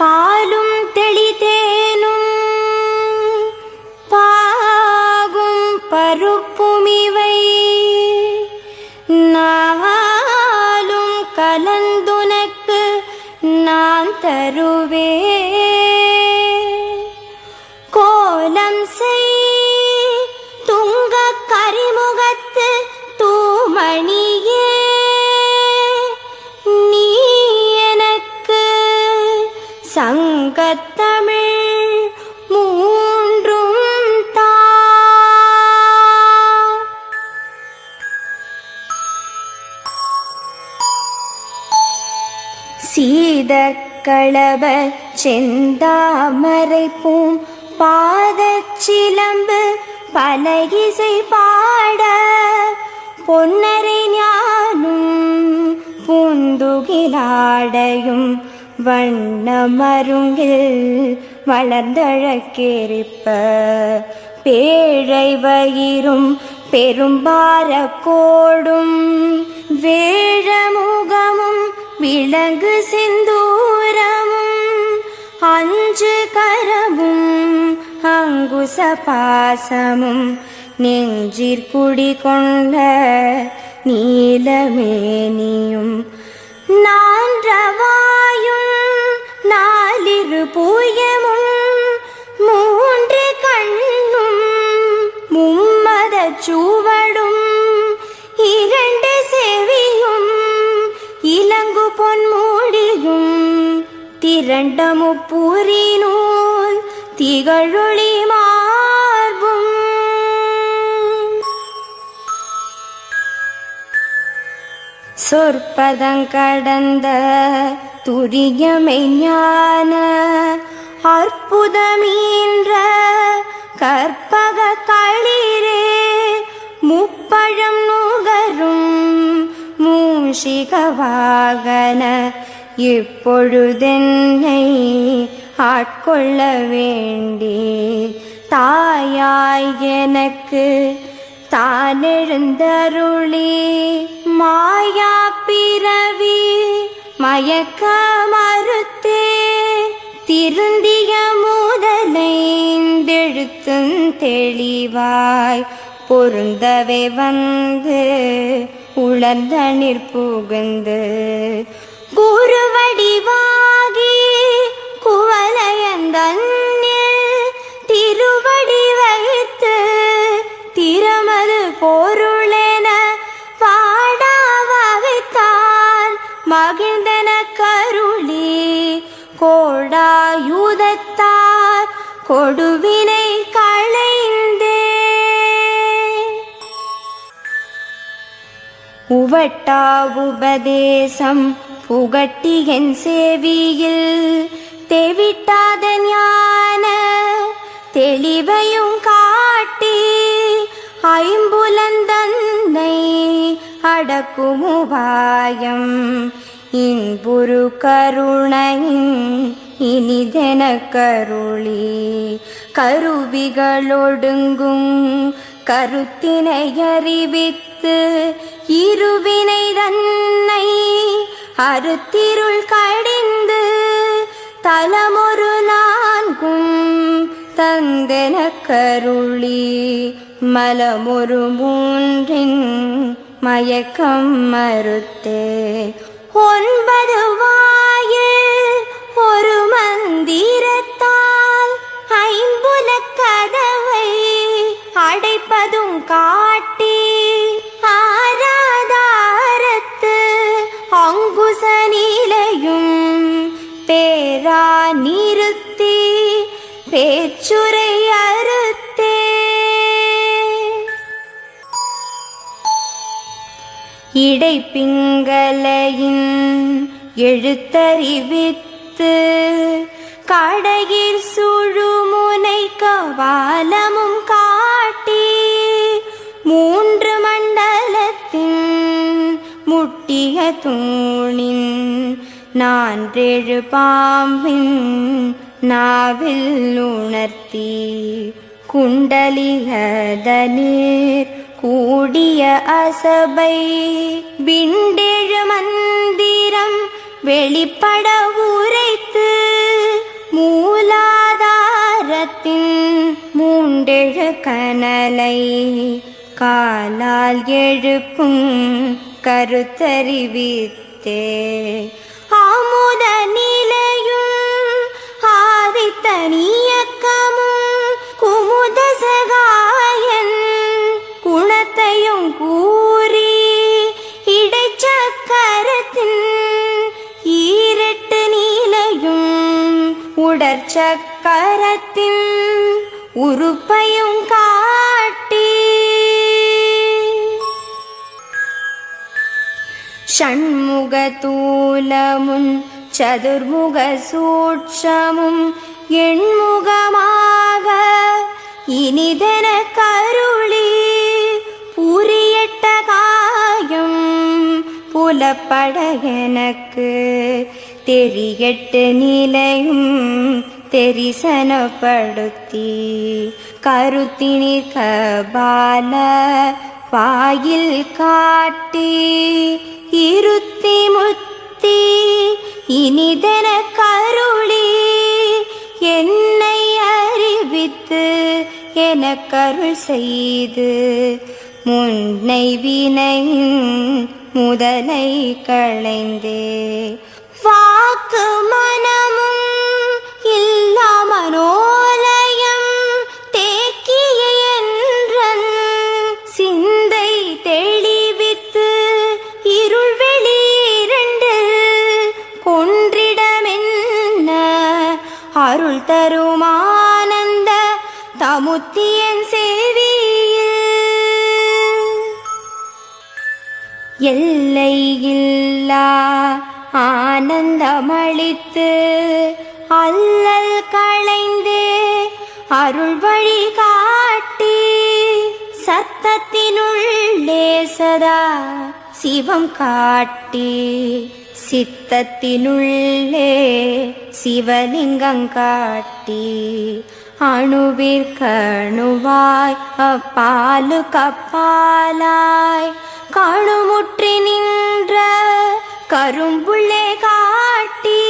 பாலும் தெளிதேனும் பாகும் பருப்புமிவை நாளும் கலந்துனக்கு நான் தரும் சீதக்களப செந்தாமரை பூம் பாதச்சிலம்பு பல இசை பாட பொன்னரை ஞானும் பூந்துகிலாடையும் வண்ணமருங்கில் வளர்ந்தழக்கேரிப்ப பேழை வயிறும் பெரும்பார கோடும் வேழமுகமும் விலங்கு சிந்தூரமும் அஞ்சு கரமும் அங்குச பாசமும் நெஞ்சிற்குடி கொண்ட நீலமேனியும் நான்றவாயும் நாலிரு பூயமும் மூன்று கண்ணும் மும்மத சூவ திரண்ட முப்பூரி திகழொளி மார்பும். சொற்பதங்கடந்த துரியமை ஞான அற்புதமீன்ற கற்பக களிரே முப்பழம் நுகரும் மூஷிக வாகன இப்பொழுதென்னை ஆட்கொள்ள வேண்டி தாயாய் எனக்கு தானெழுந்தருளி மாயா பிறவி மயக்க மறுத்தே திருந்திய முதலைந்தெழுத்தும் தெளிவாய் பொருந்தவே வந்து உளர்ந்த நிற்புகுந்து குருவடிவாகி குவலயந்தன்னில் திருவடி வைத்து திறமது பொருளென பாடா மகிழ்ந்தன கருளி கோடாயுதத்தார் கொடுவினை களைந்தே. உவட்டா உபதேசம் புகட்டிகன் சேவியில் தெவிட்டாத ஞான தெளிவையும் காட்டி ஐம்புலந்தன்னை அடக்கும் உபாயம். இன்புரு கருணையின் இனிதென கருளி கருவிகளொடுங்கும் கருத்தினை அறிவித்து இருவினை தன்னை அறுத்திருள் கடிந்து தலமொரு நான்கும் தந்தென கருளி மலமொரு மூன்றின் மயக்கம் மறுத்தே. ஒன்பது வாயில் ஒரு மந்திரத்தான் பேச்சுரை அறுத்தே. இடைப்பிங்கலையின் எழுத்தறிவித்து கடையில் சுழுமுனை கவாலமும் காட்டி மூன்று மண்டலத்தின் முட்டிய தூணின் நான் பாம்பின் நாவில் உணர்த்தி குண்டலிகதநீர் கூடிய அசபை. விண்டெழு மந்திரம் வெளிப்பட உரைத்து. மூலாதாரத்தின் மூண்டெழு கனலை காலால் எழுப்பும் கருத்தறிவித்தே. ஆமுத நிலையும் ஆதித்தனியக்கமும் குமுத சகாயன் குணத்தையும் கூறி இடைச்சக்கரத்தின் ஈரெட்டு நீலையும் உடற்சக்கரத்தின் உறுப்பையும் காட்டி. ஷண்முகதூலமும் சதுர்முக சூட்சமும் எண்முகமாக. இனிதென கருளி புரியட்ட காயம் புலப்பட எனக்கு. தெரியட்டு நிலையும் தெரிசனப்படுத்தி கருத்தினிற் கபால வாயில் காட்டி இருத்தி முத்தி இனிதென கருளி என்னை அறிவித்து எனக்கருள் செய்து முன்னை வினையின் முதலை களைந்தே. வாக்கு மனமும் இல்லா மனோலயம் தமுத்தியன் சேவியில் எல்லை இல்லா ஆனந்தமளித்து அல்லல் களைந்து அருள் வழி காட்டி சத்தத்தினுள்ளே சதா சிவம் காட்டி சித்தத்தினுள்ளே சிவலிங்கம் காட்டி அணுவிற்கணுவாய் அப்பாலு கப்பாலாய். கணுமுற்றி நின்ற கரும்புள்ளே காட்டி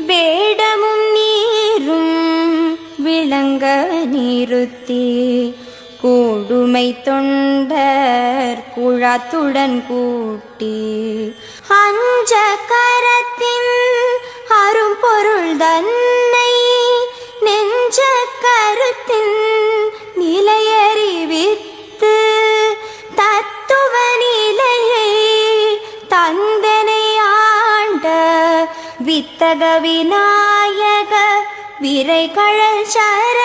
வேடமும் நீரும் விளங்க நிறுத்தி கூடுமை தொண்டர் குழாத்துடன் கூட்டி அஞ்ச கரத்தின் அரும்பொருள் தன் வித்தக விநாயக விரைகழல் சரண